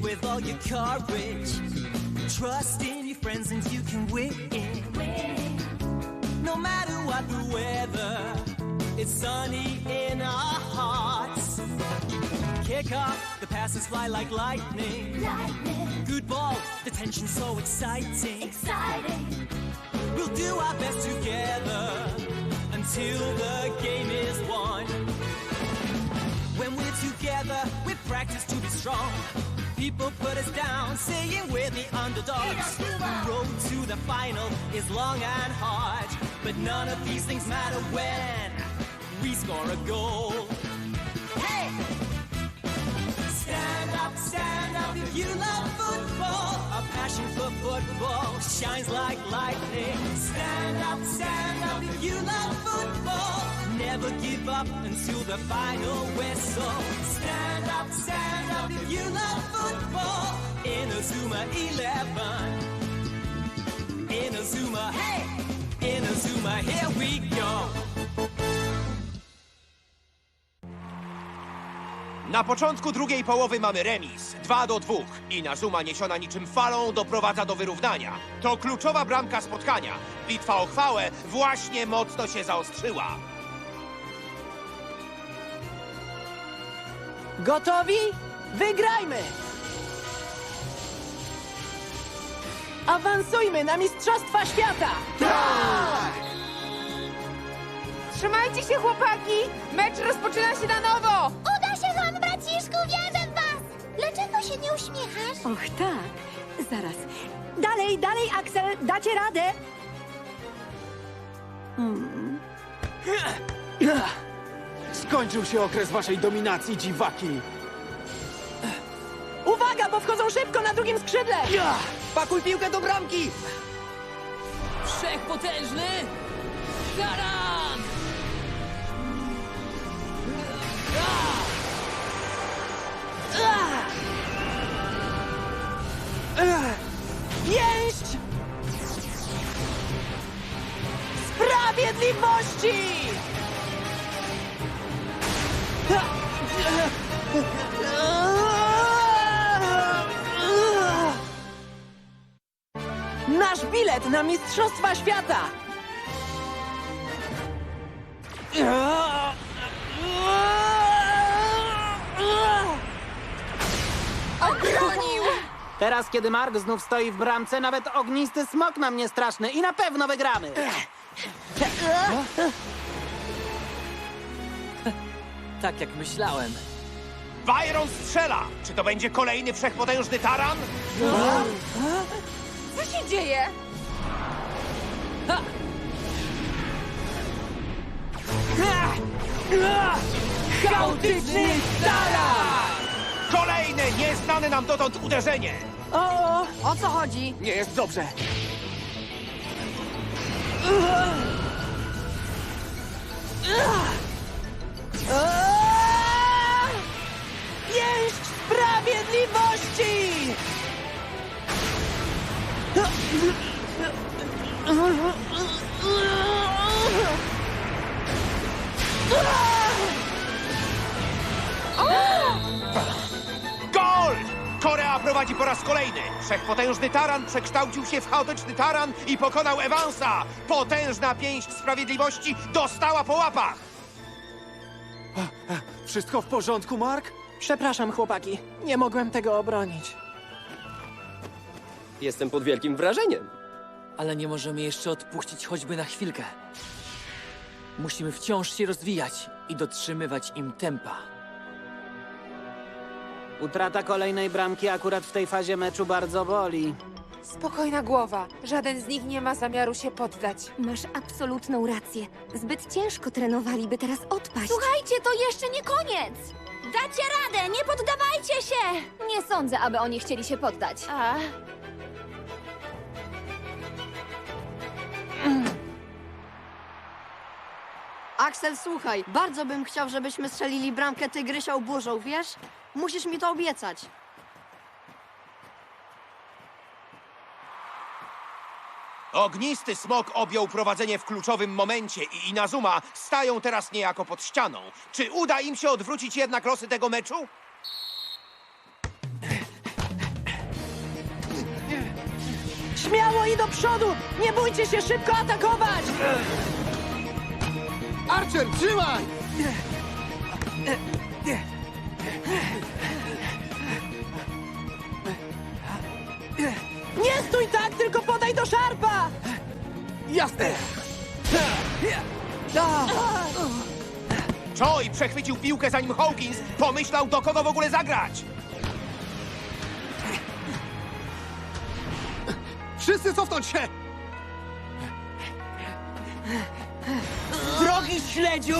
with all your courage. Trust in your friends and you can win. No matter what the weather, it's sunny in our hearts. Kick off, passes fly like lightning. Lightning, Good ball, the tension's so exciting. exciting. We'll do our best together until the game is won. When we're together, we practice to be strong. People put us down, saying we're the underdogs. The road to the final is long and hard, but none of these things matter when we score a goal. Stand up, stand if you love football. Our passion for football shines like lightning. Stand up, stand up if you love football. Never give up until the final whistle. Stand up, stand up if you love football. In a Zuma 11. In a Zuma, hey! In a Zuma, here we go. Na początku drugiej połowy mamy remis 2 do 2 i Nazuma niesiona niczym falą doprowadza do wyrównania. To kluczowa bramka spotkania. Bitwa o chwałę właśnie mocno się zaostrzyła. Gotowi? Wygrajmy! Awansujmy na Mistrzostwa Świata! Trzymajcie się, chłopaki! Mecz rozpoczyna się na nowo! Uda się wam, braciszku, wierzę w was! Dlaczego się nie uśmiechasz? Och tak, zaraz. Dalej, dalej, Axel, dacie radę. Skończył się okres waszej dominacji, dziwaki! Uwaga, bo wchodzą szybko na drugim skrzydle! Pakuj piłkę do bramki! Wszechpotężny taran! Pięść! Sprawiedliwości! Nasz bilet na Mistrzostwa Świata! Teraz, kiedy Mark znów stoi w bramce, nawet ognisty smok nam nie straszny i na pewno wygramy. Tak jak myślałem. Byron strzela! Czy to będzie kolejny wszechpotężny taran? Co się dzieje? Chaotyczny taran! Kolejne nieznane nam dotąd uderzenie! O, O co chodzi? Nie jest dobrze! Pięść sprawiedliwości! Gol! Korea prowadzi po raz kolejny. Wszechpotężny taran przekształcił się w chaotyczny taran i pokonał Evansa. Potężna pięść sprawiedliwości dostała po łapach. Wszystko w porządku, Mark? Przepraszam, chłopaki. Nie mogłem tego obronić. Jestem pod wielkim wrażeniem. Ale nie możemy jeszcze odpuścić choćby na chwilkę. Musimy wciąż się rozwijać i dotrzymywać im tempa. Utrata kolejnej bramki akurat w tej fazie meczu bardzo boli. Spokojna głowa. Żaden z nich nie ma zamiaru się poddać. Masz absolutną rację. Zbyt ciężko trenowali, by teraz odpaść. Słuchajcie, to jeszcze nie koniec! Dacie radę, nie poddawajcie się! Nie sądzę, aby oni chcieli się poddać. A... Axel, słuchaj, bardzo bym chciał, żebyśmy strzelili bramkę tygrysią burzą, wiesz? Musisz mi to obiecać. Ognisty smok objął prowadzenie w kluczowym momencie i Inazuma stają teraz niejako pod ścianą. Czy uda im się odwrócić jednak losy tego meczu? Śmiało i do przodu! Nie bójcie się szybko atakować! Archer, trzymaj! Nie stój tak, tylko podaj do szarpa! Jasne! Choi przechwycił piłkę zanim Hawkins pomyślał do kogo w ogóle zagrać. Wszyscy cofnąć się! Drogi śledziu!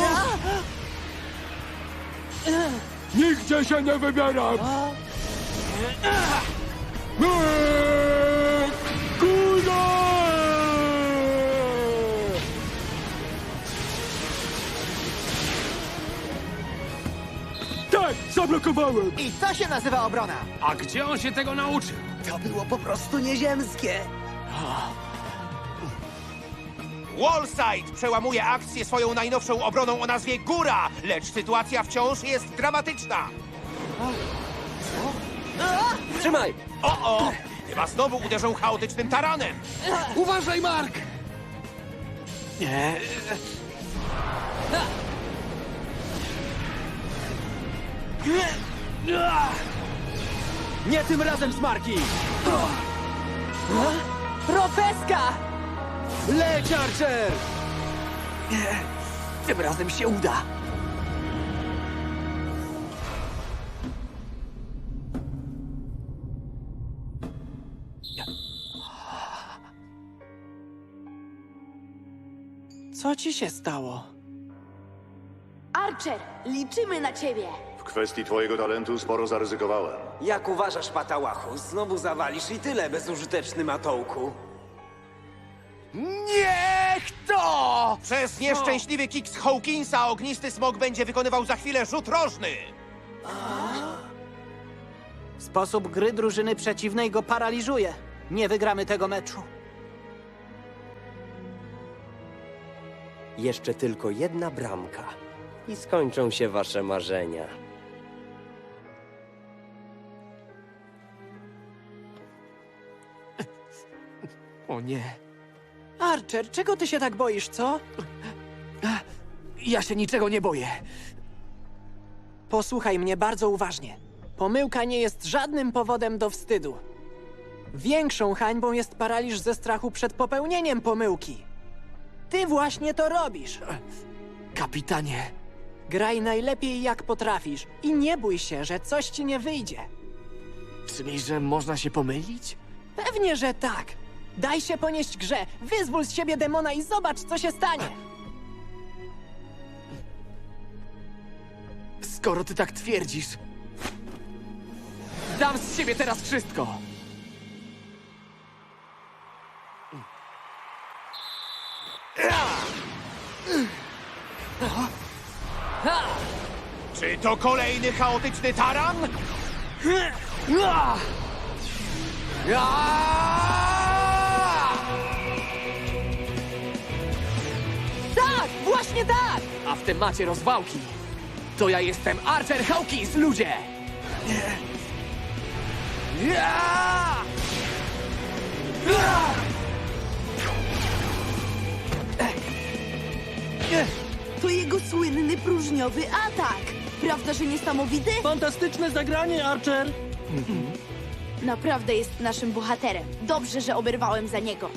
Nigdzie się nie wybieram! Tak, zablokowałem! I to się nazywa obrona! A gdzie on się tego nauczył? To było po prostu nieziemskie! Wallside przełamuje akcję swoją najnowszą obroną o nazwie Góra, lecz sytuacja wciąż jest dramatyczna. Trzymaj! O, o! Chyba znowu uderzą chaotycznym taranem. Uważaj, Mark! Nie tym razem, Smarki! Profeska! Leć, Archer! Tym razem się uda. Co ci się stało? Archer, liczymy na ciebie! W kwestii twojego talentu sporo zaryzykowałem. Jak uważasz, Patałachu? Znowu zawalisz i tyle, bezużyteczny matołku. Niech to! Przez nieszczęśliwy kick z Hawkinsa ognisty smok będzie wykonywał za chwilę rzut rożny. Sposób gry drużyny przeciwnej go paraliżuje. Nie wygramy tego meczu. Jeszcze tylko jedna bramka. I skończą się wasze marzenia. O nie. Archer, czego ty się tak boisz, co? Ja się niczego nie boję. Posłuchaj mnie bardzo uważnie. Pomyłka nie jest żadnym powodem do wstydu. Większą hańbą jest paraliż ze strachu przed popełnieniem pomyłki. Ty właśnie to robisz. Kapitanie, Graj najlepiej jak potrafisz i nie bój się, że coś ci nie wyjdzie. czyli że można się pomylić? Pewnie, że tak. Daj się ponieść grze, wyzwól z siebie demona i zobacz, co się stanie. Skoro ty tak twierdzisz, dam z siebie teraz wszystko. Czy to kolejny chaotyczny taran? Tak, właśnie tak! A w temacie rozwałki, to ja jestem Archer Hawkins, ludzie! To jego słynny próżniowy atak. Prawda, że niesamowity? Fantastyczne zagranie, Archer! Naprawdę jest naszym bohaterem. Dobrze, że oberwałem za niego.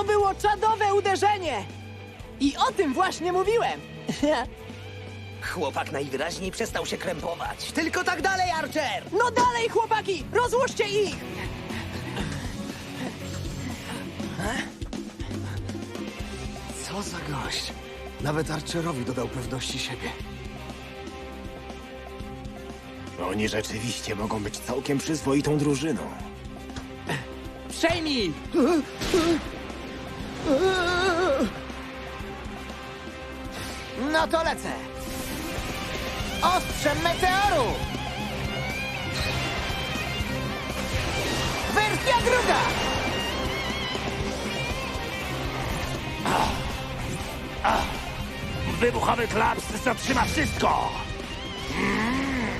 To było czadowe uderzenie! I o tym właśnie mówiłem! Chłopak najwyraźniej przestał się krępować. Tylko tak dalej, Archer! No dalej, chłopaki! Rozłóżcie ich! Co za gość. Nawet Archerowi dodał pewności siebie. Oni rzeczywiście mogą być całkiem przyzwoitą drużyną. Przejmij! No to lecę! Ostrzem meteoru! Wersja druga! Wybuchowy klaps zatrzyma wszystko! Mm,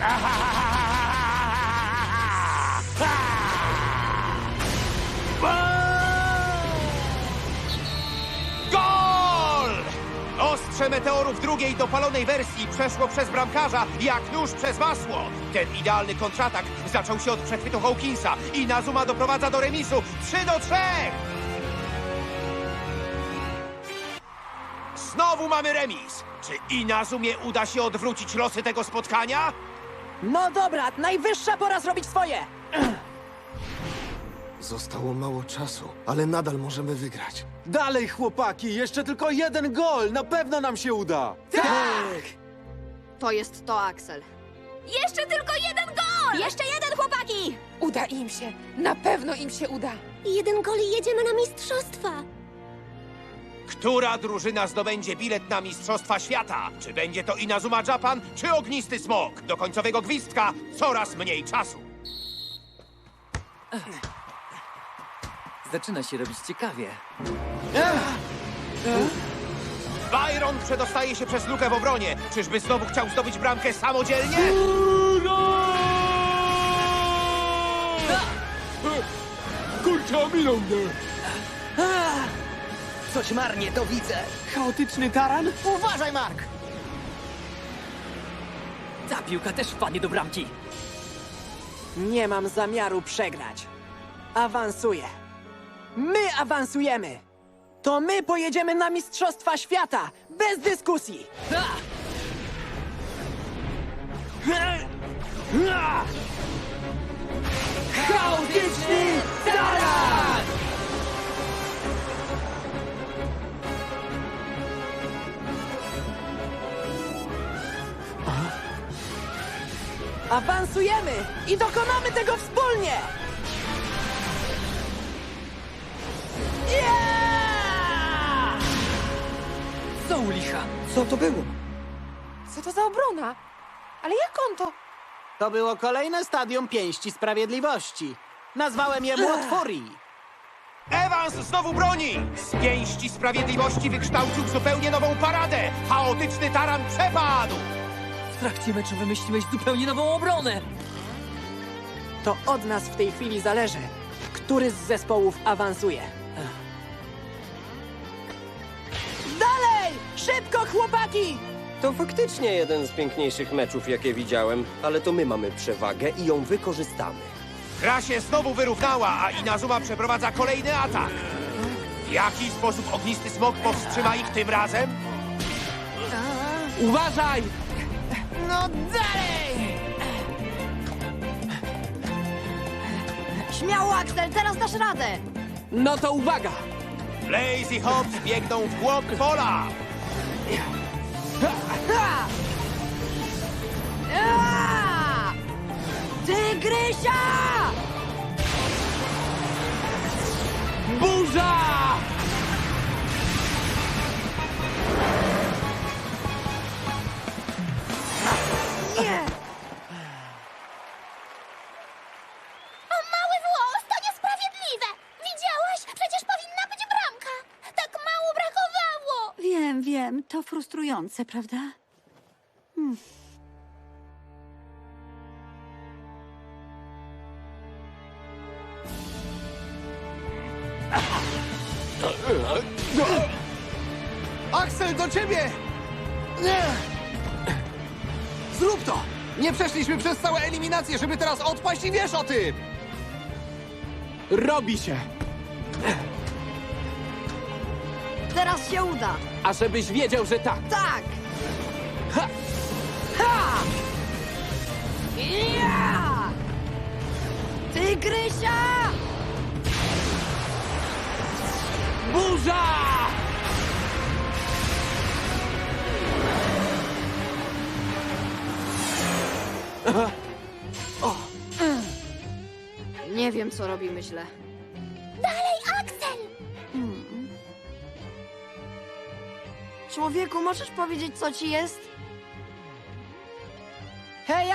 Gol! Ostrze meteorów drugiej dopalonej wersji przeszło przez bramkarza jak nóż przez masło. Ten idealny kontratak zaczął się od przechwytu Hawkinsa i Nazuma doprowadza do remisu 3 do 3! Znowu mamy remis. Czy Inazumie uda się odwrócić losy tego spotkania? No dobra, najwyższa pora zrobić swoje! Zostało mało czasu, ale nadal możemy wygrać. Dalej, chłopaki, jeszcze tylko jeden gol, na pewno nam się uda. To jest to, Axel. Jeszcze tylko jeden gol! Jeszcze jeden, chłopaki! Uda im się. Na pewno im się uda. Jeden gol i jedziemy na mistrzostwa. Która drużyna zdobędzie bilet na Mistrzostwa Świata? Czy będzie to Inazuma Japan, czy Ognisty Smok? Do końcowego gwizdka coraz mniej czasu. Zaczyna się robić ciekawie. Byron przedostaje się przez lukę w obronie. Czyżby znowu chciał zdobyć bramkę samodzielnie? Kurczę, ominął mnie. Coś marnie to widzę. Chaotyczny taran? Uważaj, Mark! Ta piłka też wpadnie do bramki. Nie mam zamiaru przegrać. Awansuję. My awansujemy! To my pojedziemy na Mistrzostwa Świata! Bez dyskusji! Chaotyczny taran! Awansujemy i dokonamy tego wspólnie! Yeah! Co u licha? Co to było? Co to za obrona? Ale jak on to? To było kolejne stadium pięści sprawiedliwości. Nazwałem je Młot Furii. Evans znowu broni! Z pięści sprawiedliwości wykształcił zupełnie nową paradę! Chaotyczny taran przepadł! W trakcie meczu wymyśliłeś zupełnie nową obronę. To od nas w tej chwili zależy, który z zespołów awansuje. Szybko, chłopaki! To faktycznie jeden z piękniejszych meczów, jakie widziałem, ale to my mamy przewagę i ją wykorzystamy. Gra się znowu wyrównała, a Inazuma przeprowadza kolejny atak. W jaki sposób ognisty smok powstrzyma ich tym razem? Uważaj! No dalej! Śmiało, Axel, teraz dasz radę! No to uwaga! Blaze i Hobbs biegną w głąb pola! Tygrysia! Burza! Nie! O mały włos, to niesprawiedliwe! Widziałaś? Przecież powinna być bramka! Tak mało brakowało! Wiem, wiem, to frustrujące, prawda? Axel, do ciebie! Nie! Zrób to! Nie przeszliśmy przez całe eliminacje, żeby teraz odpaść i wiesz o tym! Robi się! Teraz się uda! A żebyś wiedział, że tak! Tak! Ha! Ha! Ja! Tygrysia! Burza! Nie wiem, co robimy źle. Człowieku, możesz powiedzieć, co ci jest?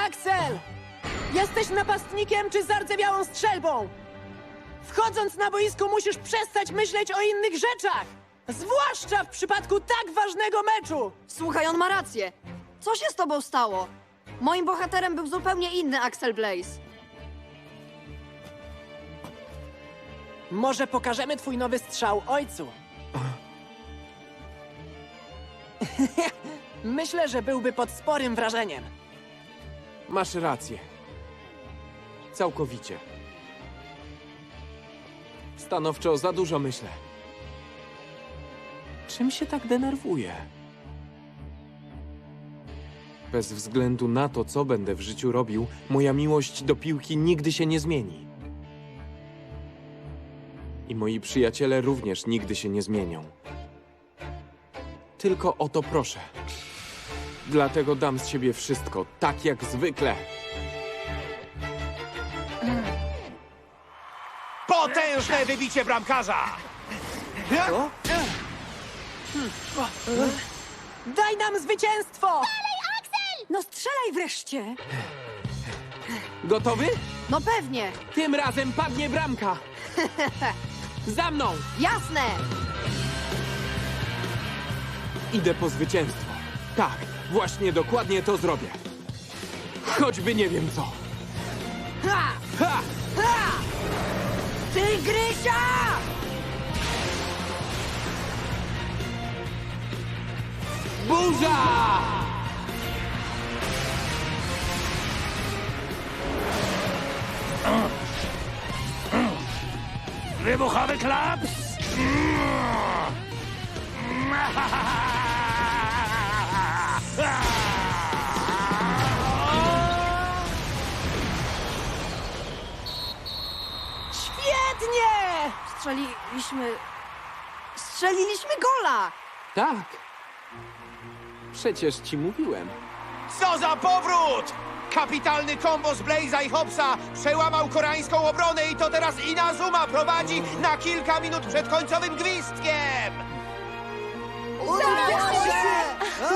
Axel! Jesteś napastnikiem czy zardzewiałą strzelbą? Wchodząc na boisko musisz przestać myśleć o innych rzeczach! Zwłaszcza w przypadku tak ważnego meczu! Słuchaj, on ma rację. Co się z tobą stało? Moim bohaterem był zupełnie inny Axel Blaze. Może pokażemy twój nowy strzał ojcu? Myślę, że byłby pod sporym wrażeniem. Masz rację. Całkowicie. Stanowczo za dużo myślę. Czym się tak denerwuję? Bez względu na to, co będę w życiu robił, moja miłość do piłki nigdy się nie zmieni. I moi przyjaciele również nigdy się nie zmienią. Tylko o to proszę. Dlatego dam z siebie wszystko, tak jak zwykle. Potężne wybicie bramkarza! Daj nam zwycięstwo! No strzelaj wreszcie! Gotowy? No pewnie. Tym razem padnie bramka. Za mną! Jasne! Idę po zwycięstwo. Tak, właśnie dokładnie to zrobię. Choćby nie wiem co. Ha! Ha! Ha! Tygrysia! Burza! Wybuchowy klaps! Świetnie! Strzeliliśmy... Strzeliliśmy gola! Tak. Przecież ci mówiłem. Co za powrót! Kapitalny kombo z Blaze'a i Hopsa przełamał koreańską obronę i to teraz Inazuma prowadzi na kilka minut przed końcowym gwizdkiem! Udało się!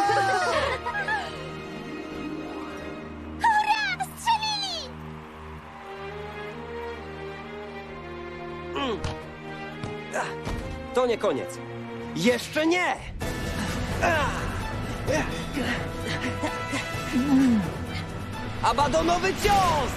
To nie koniec. Jeszcze nie! Abadonowy cios!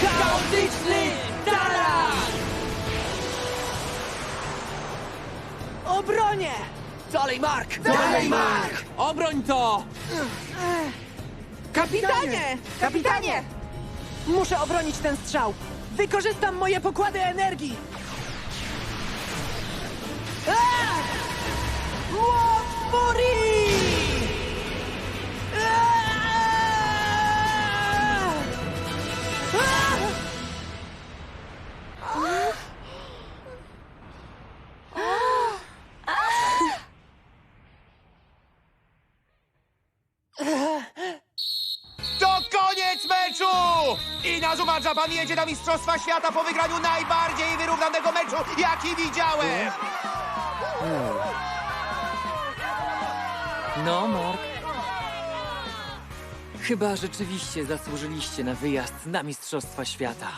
Chaotyczny taras! Obronie! Dalej, Mark! Dalej, Mark! Obroń to! Kapitanie! Kapitanie! Muszę obronić ten strzał. Wykorzystam moje pokłady energii. Furii! Japan jedzie na Mistrzostwa Świata po wygraniu najbardziej wyrównanego meczu, jaki widziałem! No, Mark. Chyba rzeczywiście zasłużyliście na wyjazd na Mistrzostwa Świata.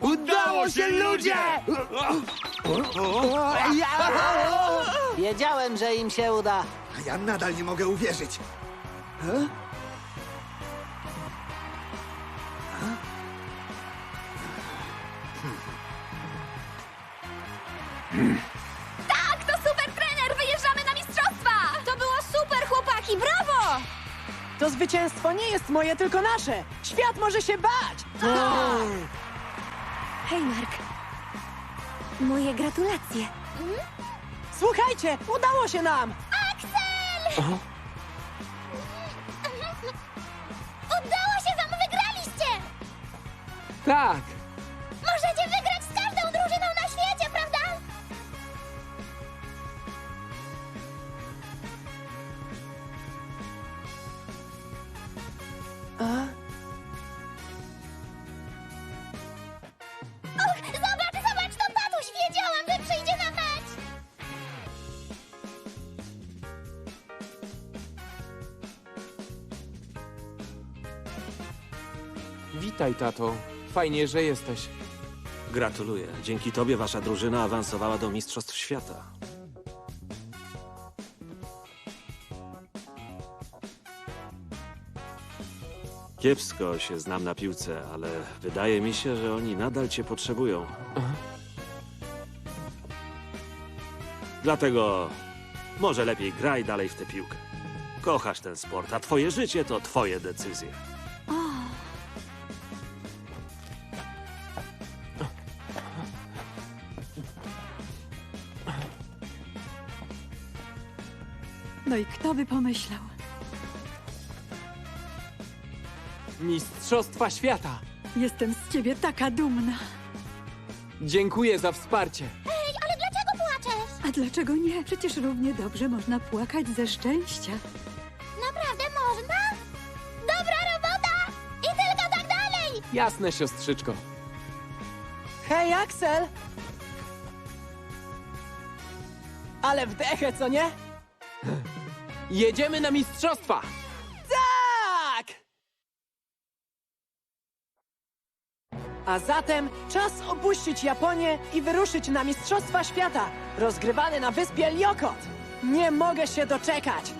Udało się, ludzie! Wiedziałem, że im się uda. A ja nadal nie mogę uwierzyć. Tak, moje, tylko nasze. Świat może się bać. Hej, Mark. Moje gratulacje. Słuchajcie, udało się nam. Axel! Udało się wam! Wygraliście! Tak. Tato. Fajnie, że jesteś. Gratuluję. Dzięki tobie wasza drużyna awansowała do Mistrzostw Świata. Kiepsko się znam na piłce, ale wydaje mi się, że oni nadal cię potrzebują. Dlatego może lepiej graj dalej w tę piłkę. Kochasz ten sport, a twoje życie to twoje decyzje. No i kto by pomyślał? Mistrzostwa Świata! Jestem z ciebie taka dumna. Dziękuję za wsparcie. Ej, ale dlaczego płaczesz? A dlaczego nie? Przecież równie dobrze można płakać ze szczęścia. Naprawdę można? Dobra robota! I tylko tak dalej! Jasne, siostrzyczko. Hej, Axel! Ale wdechę, co nie? Jedziemy na mistrzostwa! Tak! A zatem czas opuścić Japonię i wyruszyć na Mistrzostwa Świata, rozgrywane na wyspie Liokot. Nie mogę się doczekać.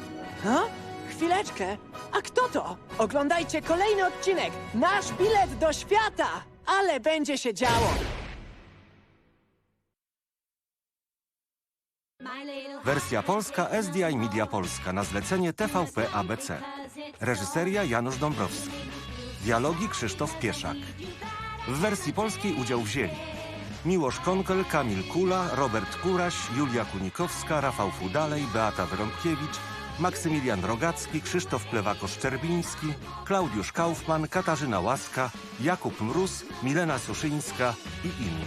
Ha? Chwileczkę. A kto to? Oglądajcie kolejny odcinek. Nasz bilet do świata. Ale będzie się działo. Wersja polska SDI Media Polska na zlecenie TVP ABC. Reżyseria Janusz Dąbrowski. Dialogi Krzysztof Pieszak. W wersji polskiej udział wzięli Miłosz Konkel, Kamil Kula, Robert Kuraś, Julia Kunikowska, Rafał Fudalej, Beata Wyrąbkiewicz, Maksymilian Rogacki, Krzysztof Plewako-Szczerbiński, Klaudiusz Kaufman, Katarzyna Łaska, Jakub Mróz, Milena Suszyńska i inni.